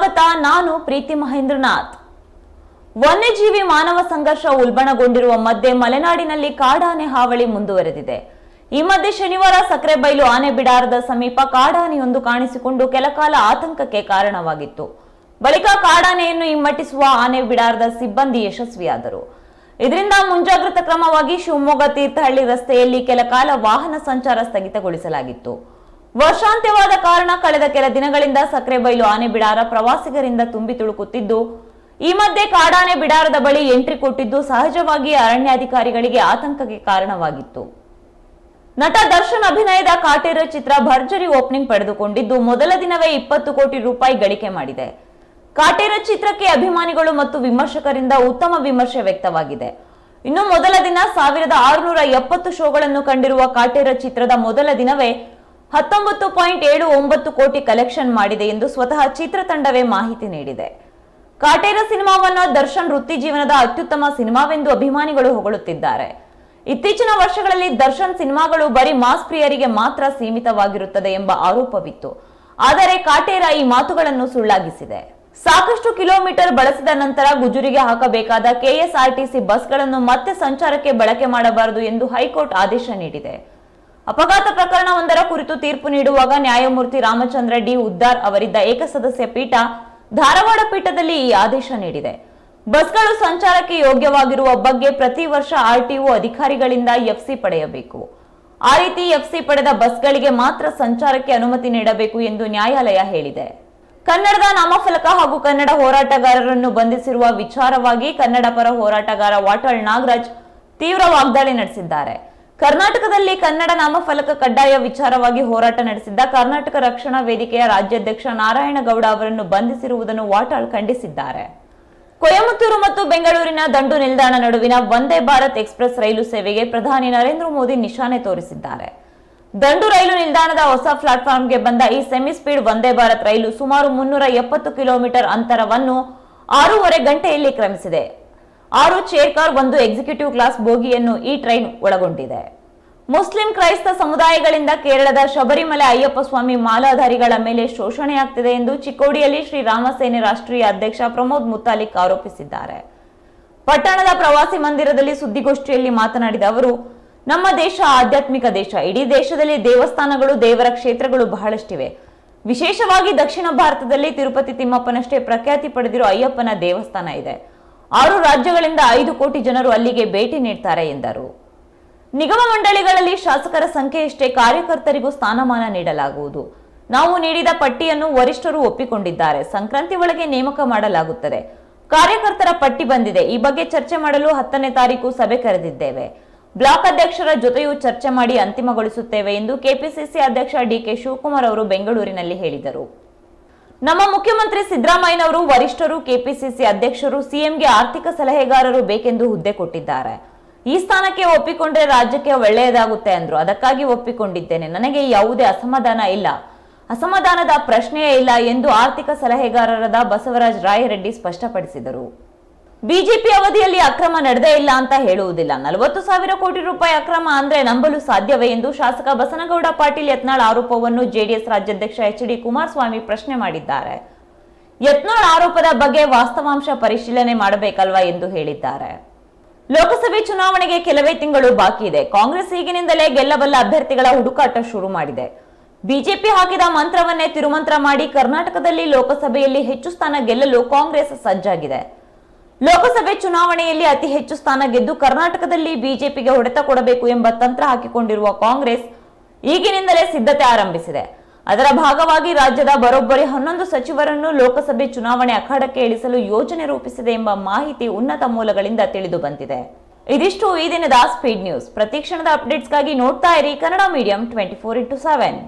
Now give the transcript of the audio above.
ನಾನು ಪ್ರೀತಿ ಮಹೇಂದ್ರನಾಥ್. ವನ್ಯಜೀವಿ ಮಾನವ ಸಂಘರ್ಷ ಉಲ್ಬಣಗೊಂಡಿರುವ ಮಧ್ಯೆ ಮಲೆನಾಡಿನಲ್ಲಿ ಕಾಡಾನೆ ಹಾವಳಿ ಮುಂದುವರೆದಿದೆ. ಈ ಮಧ್ಯೆ ಶನಿವಾರ ಸಕ್ರೆಬೈಲು ಆನೆ ಬಿಡಾರದ ಸಮೀಪ ಕಾಡಾನೆಯೊಂದು ಕಾಣಿಸಿಕೊಂಡು ಕೆಲಕಾಲ ಆತಂಕಕ್ಕೆ ಕಾರಣವಾಗಿತ್ತು. ಬಳಿಕ ಕಾಡಾನೆಯನ್ನು ಹಿಮ್ಮಟ್ಟಿಸುವ ಆನೆ ಬಿಡಾರದ ಸಿಬ್ಬಂದಿ ಯಶಸ್ವಿಯಾದರು. ಇದರಿಂದ ಮುಂಜಾಗ್ರತಾ ಕ್ರಮವಾಗಿ ಶಿವಮೊಗ್ಗ ತೀರ್ಥಹಳ್ಳಿ ರಸ್ತೆಯಲ್ಲಿ ಕೆಲಕಾಲ ವಾಹನ ಸಂಚಾರ ಸ್ಥಗಿತಗೊಳಿಸಲಾಗಿತ್ತು. ವರ್ಷಾಂತ್ಯವಾದ ಕಾರಣ ಕಳೆದ ಕೆಲ ದಿನಗಳಿಂದ ಸಕ್ರೆಬೈಲು ಆನೆ ಬಿಡಾರ ಪ್ರವಾಸಿಗರಿಂದ ತುಂಬಿ ತುಳುಕುತ್ತಿದ್ದು, ಈ ಮಧ್ಯೆ ಕಾಡಾನೆ ಬಿಡಾರದ ಬಳಿ ಎಂಟ್ರಿ ಕೊಟ್ಟಿದ್ದು ಸಹಜವಾಗಿ ಅರಣ್ಯಾಧಿಕಾರಿಗಳಿಗೆ ಆತಂಕಕ್ಕೆ ಕಾರಣವಾಗಿತ್ತು. ನಟ ದರ್ಶನ್ ಅಭಿನಯದ ಕಾಟೇರ ಚಿತ್ರ ಭರ್ಜರಿ ಓಪನಿಂಗ್ ಪಡೆದುಕೊಂಡಿದ್ದು, ಮೊದಲ ದಿನವೇ ಇಪ್ಪತ್ತು ಕೋಟಿ ರೂಪಾಯಿ ಗಳಿಕೆ ಮಾಡಿದೆ. ಕಾಟೇರ ಚಿತ್ರಕ್ಕೆ ಅಭಿಮಾನಿಗಳು ಮತ್ತು ವಿಮರ್ಶಕರಿಂದ ಉತ್ತಮ ವಿಮರ್ಶೆ ವ್ಯಕ್ತವಾಗಿದೆ. ಇನ್ನು ಮೊದಲ ದಿನ ಸಾವಿರದ ಆರುನೂರ ಎಪ್ಪತ್ತು ಶೋಗಳನ್ನು ಕಂಡಿರುವ ಕಾಟೇರ ಚಿತ್ರದ ಮೊದಲ ದಿನವೇ ಹತ್ತೊಂಬತ್ತು ಪಾಯಿಂಟ್ ಏಳು ಒಂಬತ್ತು ಕೋಟಿ ಕಲೆಕ್ಷನ್ ಮಾಡಿದೆ ಎಂದು ಸ್ವತಃ ಚಿತ್ರತಂಡವೇ ಮಾಹಿತಿ ನೀಡಿದೆ. ಕಾಟೇರ ಸಿನಿಮಾವನ್ನು ದರ್ಶನ್ ವೃತ್ತಿ ಜೀವನದ ಅತ್ಯುತ್ತಮ ಸಿನಿಮಾವೆಂದು ಅಭಿಮಾನಿಗಳು ಹೊಗಳುತ್ತಿದ್ದಾರೆ. ಇತ್ತೀಚಿನ ವರ್ಷಗಳಲ್ಲಿ ದರ್ಶನ್ ಸಿನಿಮಾಗಳು ಬರೀ ಮಾಸ್ ಪ್ರಿಯರಿಗೆ ಮಾತ್ರ ಸೀಮಿತವಾಗಿರುತ್ತದೆ ಎಂಬ ಆರೋಪವಿತ್ತು. ಆದರೆ ಕಾಟೇರ ಈ ಮಾತುಗಳನ್ನು ಸುಳ್ಳಾಗಿಸಿದೆ. ಸಾಕಷ್ಟು ಕಿಲೋಮೀಟರ್ ಬಳಸಿದ ನಂತರ ಗುಜುರಿಗೆ ಹಾಕಬೇಕಾದ ಕೆಎಸ್ಆರ್ಟಿಸಿ ಬಸ್ಗಳನ್ನು ಮತ್ತೆ ಸಂಚಾರಕ್ಕೆ ಬಳಕೆ ಮಾಡಬಾರದು ಎಂದು ಹೈಕೋರ್ಟ್ ಆದೇಶ ನೀಡಿದೆ. ಅಪಘಾತ ಪ್ರಕರಣವೊಂದರ ಕುರಿತು ತೀರ್ಪು ನೀಡುವಾಗ ನ್ಯಾಯಮೂರ್ತಿ ರಾಮಚಂದ್ರ ಡಿ ಉದ್ದಾರ್ ಅವರಿದ್ದ ಏಕಸದಸ್ಯ ಪೀಠ ಧಾರವಾಡ ಪೀಠದಲ್ಲಿ ಈ ಆದೇಶ ನೀಡಿದೆ. ಬಸ್ಗಳು ಸಂಚಾರಕ್ಕೆ ಯೋಗ್ಯವಾಗಿರುವ ಬಗ್ಗೆ ಪ್ರತಿ ವರ್ಷ ಆರ್ಟಿಒ ಅಧಿಕಾರಿಗಳಿಂದ ಎಫ್ಸಿ ಪಡೆಯಬೇಕು. ಆ ರೀತಿ ಎಫ್ಸಿ ಪಡೆದ ಬಸ್ಗಳಿಗೆ ಮಾತ್ರ ಸಂಚಾರಕ್ಕೆ ಅನುಮತಿ ನೀಡಬೇಕು ಎಂದು ನ್ಯಾಯಾಲಯ ಹೇಳಿದೆ. ಕನ್ನಡದ ನಾಮಫಲಕ ಹಾಗೂ ಕನ್ನಡ ಹೋರಾಟಗಾರರನ್ನು ಬಂಧಿಸಿರುವ ವಿಚಾರವಾಗಿ ಕನ್ನಡ ಪರ ಹೋರಾಟಗಾರ ವಾಟಾಳ್ ನಾಗರಾಜ್ ತೀವ್ರ ವಾಗ್ದಾಳಿ ನಡೆಸಿದ್ದಾರೆ. ಕರ್ನಾಟಕದಲ್ಲಿ ಕನ್ನಡ ನಾಮಫಲಕ ಕಡ್ಡಾಯ ವಿಚಾರವಾಗಿ ಹೋರಾಟ ನಡೆಸಿದ್ದ ಕರ್ನಾಟಕ ರಕ್ಷಣಾ ವೇದಿಕೆಯ ರಾಜ್ಯಾಧ್ಯಕ್ಷ ನಾರಾಯಣಗೌಡ ಅವರನ್ನು ಬಂಧಿಸಿರುವುದನ್ನು ವಾಟಾಳ್ ಖಂಡಿಸಿದ್ದಾರೆ. ಕೊಯಮತ್ತೂರು ಮತ್ತು ಬೆಂಗಳೂರಿನ ದಂಡು ನಿಲ್ದಾಣ ನಡುವಿನ ವಂದೇ ಭಾರತ್ ಎಕ್ಸ್ಪ್ರೆಸ್ ರೈಲು ಸೇವೆಗೆ ಪ್ರಧಾನಿ ನರೇಂದ್ರ ಮೋದಿ ನಿಶಾನೆ ತೋರಿಸಿದ್ದಾರೆ. ದಂಡು ರೈಲು ನಿಲ್ದಾಣದ ಹೊಸ ಪ್ಲಾಟ್ಫಾರ್ಮ್ಗೆ ಬಂದ ಈ ಸೆಮಿ ಸ್ಪೀಡ್ ವಂದೇ ಭಾರತ್ ರೈಲು ಸುಮಾರು ಮುನ್ನೂರ ಎಪ್ಪತ್ತು ಕಿಲೋಮೀಟರ್ ಅಂತರವನ್ನು ಆರೂವರೆ ಗಂಟೆಯಲ್ಲಿ ಕ್ರಮಿಸಿದೆ. ಆರು ಚೇರ್ ಕಾರ್ ಒಂದು ಎಕ್ಸಿಕ್ಯೂಟಿವ್ ಕ್ಲಾಸ್ ಬೋಗಿಯನ್ನು ಈ ಟ್ರೈನ್ ಒಳಗೊಂಡಿದೆ. ಮುಸ್ಲಿಂ ಕ್ರೈಸ್ತ ಸಮುದಾಯಗಳಿಂದ ಕೇರಳದ ಶಬರಿಮಲೆ ಅಯ್ಯಪ್ಪ ಸ್ವಾಮಿ ಮಾಲಾಧಾರಿಗಳ ಮೇಲೆ ಶೋಷಣೆಯಾಗ್ತಿದೆ ಎಂದು ಚಿಕ್ಕೋಡಿಯಲ್ಲಿ ಶ್ರೀ ರಾಮಸೇನೆ ರಾಷ್ಟ್ರೀಯ ಅಧ್ಯಕ್ಷ ಪ್ರಮೋದ್ ಮುತಾಲಿಕ್ ಆರೋಪಿಸಿದ್ದಾರೆ. ಪಟ್ಟಣದ ಪ್ರವಾಸಿ ಮಂದಿರದಲ್ಲಿ ಸುದ್ದಿಗೋಷ್ಠಿಯಲ್ಲಿ ಮಾತನಾಡಿದ ಅವರು, ನಮ್ಮ ದೇಶ ಆಧ್ಯಾತ್ಮಿಕ ದೇಶ. ಇಡೀ ದೇಶದಲ್ಲಿ ದೇವಸ್ಥಾನಗಳು, ದೇವರ ಕ್ಷೇತ್ರಗಳು ಬಹಳಷ್ಟಿವೆ. ವಿಶೇಷವಾಗಿ ದಕ್ಷಿಣ ಭಾರತದಲ್ಲಿ ತಿರುಪತಿ ತಿಮ್ಮಪ್ಪನಷ್ಟೇ ಪ್ರಖ್ಯಾತಿ ಪಡೆದಿರುವ ಅಯ್ಯಪ್ಪನ ದೇವಸ್ಥಾನ ಇದೆ. ಆರು ರಾಜ್ಯಗಳಿಂದ ಐದು ಕೋಟಿ ಜನರು ಅಲ್ಲಿಗೆ ಭೇಟಿ ನೀಡ್ತಾರೆ ಎಂದರು. ನಿಗಮ ಮಂಡಳಿಗಳಲ್ಲಿ ಶಾಸಕರ ಸಂಖ್ಯೆಯಷ್ಟೇ ಕಾರ್ಯಕರ್ತರಿಗೂ ಸ್ಥಾನಮಾನ ನೀಡಲಾಗುವುದು. ನಾವು ನೀಡಿದ ಪಟ್ಟಿಯನ್ನು ವರಿಷ್ಠರು ಒಪ್ಪಿಕೊಂಡಿದ್ದಾರೆ. ಸಂಕ್ರಾಂತಿ ಒಳಗೆ ನೇಮಕ ಮಾಡಲಾಗುತ್ತದೆ. ಕಾರ್ಯಕರ್ತರ ಪಟ್ಟಿ ಬಂದಿದೆ. ಈ ಬಗ್ಗೆ ಚರ್ಚೆ ಮಾಡಲು ಹತ್ತನೇ ತಾರೀಕು ಸಭೆ ಕರೆದಿದ್ದೇವೆ. ಬ್ಲಾಕ್ ಅಧ್ಯಕ್ಷರ ಜೊತೆಯೂ ಚರ್ಚೆ ಮಾಡಿ ಅಂತಿಮಗೊಳಿಸುತ್ತೇವೆ ಎಂದು ಕೆಪಿಸಿಸಿ ಅಧ್ಯಕ್ಷ ಡಿಕೆ ಶಿವಕುಮಾರ್ ಅವರು ಬೆಂಗಳೂರಿನಲ್ಲಿ ಹೇಳಿದರು. ನಮ್ಮ ಮುಖ್ಯಮಂತ್ರಿ ಸಿದ್ದರಾಮಯ್ಯನವರು ವರಿಷ್ಠರು, ಕೆಪಿಸಿಸಿ ಅಧ್ಯಕ್ಷರು, ಸಿಎಂಗೆ ಆರ್ಥಿಕ ಸಲಹೆಗಾರರು ಬೇಕೆಂದು ಹುದ್ದೆ ಕೊಟ್ಟಿದ್ದಾರೆ. ಈ ಸ್ಥಾನಕ್ಕೆ ಒಪ್ಪಿಕೊಂಡ್ರೆ ರಾಜ್ಯಕ್ಕೆ ಒಳ್ಳೆಯದಾಗುತ್ತೆ ಅಂದ್ರು. ಅದಕ್ಕಾಗಿ ಒಪ್ಪಿಕೊಂಡಿದ್ದೇನೆ. ನನಗೆ ಯಾವುದೇ ಅಸಮಾಧಾನ ಇಲ್ಲ. ಅಸಮಾಧಾನದ ಪ್ರಶ್ನೆಯೇ ಇಲ್ಲ ಎಂದು ಆರ್ಥಿಕ ಸಲಹೆಗಾರರಾದ ಬಸವರಾಜ ರಾಯರೆಡ್ಡಿ ಸ್ಪಷ್ಟಪಡಿಸಿದರು. ಬಿಜೆಪಿ ಅವಧಿಯಲ್ಲಿ ಅಕ್ರಮ ನಡೆದೇ ಇಲ್ಲ ಅಂತ ಹೇಳುವುದಿಲ್ಲ. ನಲವತ್ತು ಸಾವಿರ ಕೋಟಿ ರೂಪಾಯಿ ಅಕ್ರಮ ಅಂದ್ರೆ ನಂಬಲು ಸಾಧ್ಯವೇ ಎಂದು ಶಾಸಕ ಬಸನಗೌಡ ಪಾಟೀಲ್ ಯತ್ನಾಳ್ ಆರೋಪವನ್ನು ಜೆಡಿಎಸ್ ರಾಜ್ಯಾಧ್ಯಕ್ಷ ಎಚ್ ಡಿ ಕುಮಾರಸ್ವಾಮಿ ಪ್ರಶ್ನೆ ಮಾಡಿದ್ದಾರೆ. ಯತ್ನಾಳ್ ಆರೋಪದ ಬಗ್ಗೆ ವಾಸ್ತವಾಂಶ ಪರಿಶೀಲನೆ ಮಾಡಬೇಕಲ್ವಾ ಎಂದು ಹೇಳಿದ್ದಾರೆ. ಲೋಕಸಭೆ ಚುನಾವಣೆಗೆ ಕೆಲವೇ ತಿಂಗಳು ಬಾಕಿ ಇದೆ. ಕಾಂಗ್ರೆಸ್ ಈಗಿನಿಂದಲೇ ಗೆಲ್ಲಬಲ್ಲ ಅಭ್ಯರ್ಥಿಗಳ ಹುಡುಕಾಟ ಶುರು ಮಾಡಿದೆ. ಬಿಜೆಪಿ ಹಾಕಿದ ಮಂತ್ರವನ್ನೇ ತಿರುಮಂತ್ರ ಮಾಡಿ ಕರ್ನಾಟಕದಲ್ಲಿ ಲೋಕಸಭೆಯಲ್ಲಿ ಹೆಚ್ಚು ಸ್ಥಾನ ಗೆಲ್ಲಲು ಕಾಂಗ್ರೆಸ್ ಸಜ್ಜಾಗಿದೆ. ಲೋಕಸಭೆ ಚುನಾವಣೆಯಲ್ಲಿ ಅತಿ ಹೆಚ್ಚು ಸ್ಥಾನ ಗೆದ್ದು ಕರ್ನಾಟಕದಲ್ಲಿ ಬಿಜೆಪಿಗೆ ಹೊಡೆತ ಕೊಡಬೇಕು ಎಂಬ ತಂತ್ರ ಹಾಕಿಕೊಂಡಿರುವ ಕಾಂಗ್ರೆಸ್ ಈಗಿನಿಂದಲೇ ಸಿದ್ಧತೆ ಆರಂಭಿಸಿದೆ. ಅದರ ಭಾಗವಾಗಿ ರಾಜ್ಯದ ಬರೋಬ್ಬರಿ ಹನ್ನೊಂದು ಸಚಿವರನ್ನು ಲೋಕಸಭೆ ಚುನಾವಣೆ ಅಖಾಡಕ್ಕೆ ಇಳಿಸಲು ಯೋಜನೆ ರೂಪಿಸಿದೆ ಎಂಬ ಮಾಹಿತಿ ಉನ್ನತ ಮೂಲಗಳಿಂದ ತಿಳಿದು ಬಂದಿದೆ. ಇದಿಷ್ಟು ಈ ದಿನದ ಸ್ಪೀಡ್ ನ್ಯೂಸ್ ಪ್ರತಿಕ್ಷಣದ ಅಪ್ಡೇಟ್ಸ್ಗಾಗಿ ನೋಡ್ತಾ ಇರಿ Kannada medium twenty four into seven